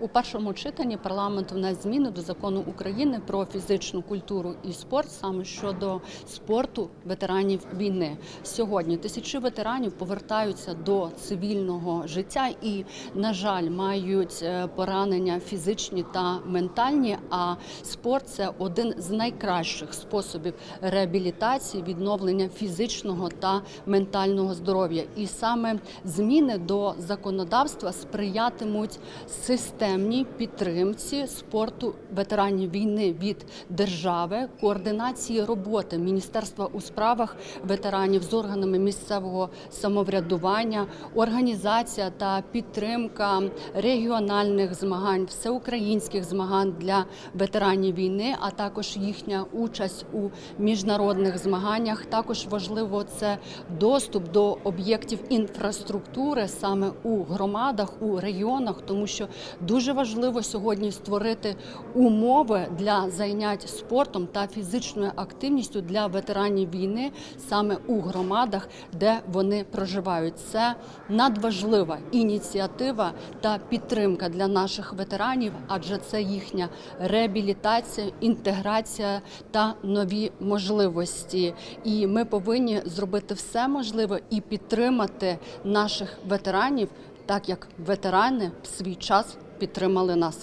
У першому читанні парламент внес зміни до закону України про фізичну культуру і спорт саме щодо спорту ветеранів війни. Сьогодні тисячі ветеранів повертаються до цивільного життя і, на жаль, мають е, поранення фізичні та ментальні. А спорт це один з найкращих способів реабілітації, відновлення фізичного та ментального здоров'я. І саме зміни до законодавства сприятимуть системній підтримці спорту ветеранів війни від держави, координації роботи Міністерства у справах ветеранів з органами місцевого самоврядування, організація та підтримка регіональних змагань, всеукраїнських змагань для ветеранів війни, а також їхня участь у міжнародних змаганнях. Також важливо це доступ до об'єктів інфраструктури саме у громадах, у регіонах, тому що дуже важливо сьогодні створити умови для зайнять спортом та фізичною активністю для ветеранів війни саме у громадах, де вони проживають. Це надважлива ініціатива та підтримка для наших ветеранів, адже це їхня реабілітація, інтеграція та нові можливості. І ми повинні зробити все можливе і підтримати наших ветеранів, так як ветерани в свій час підтримали нас.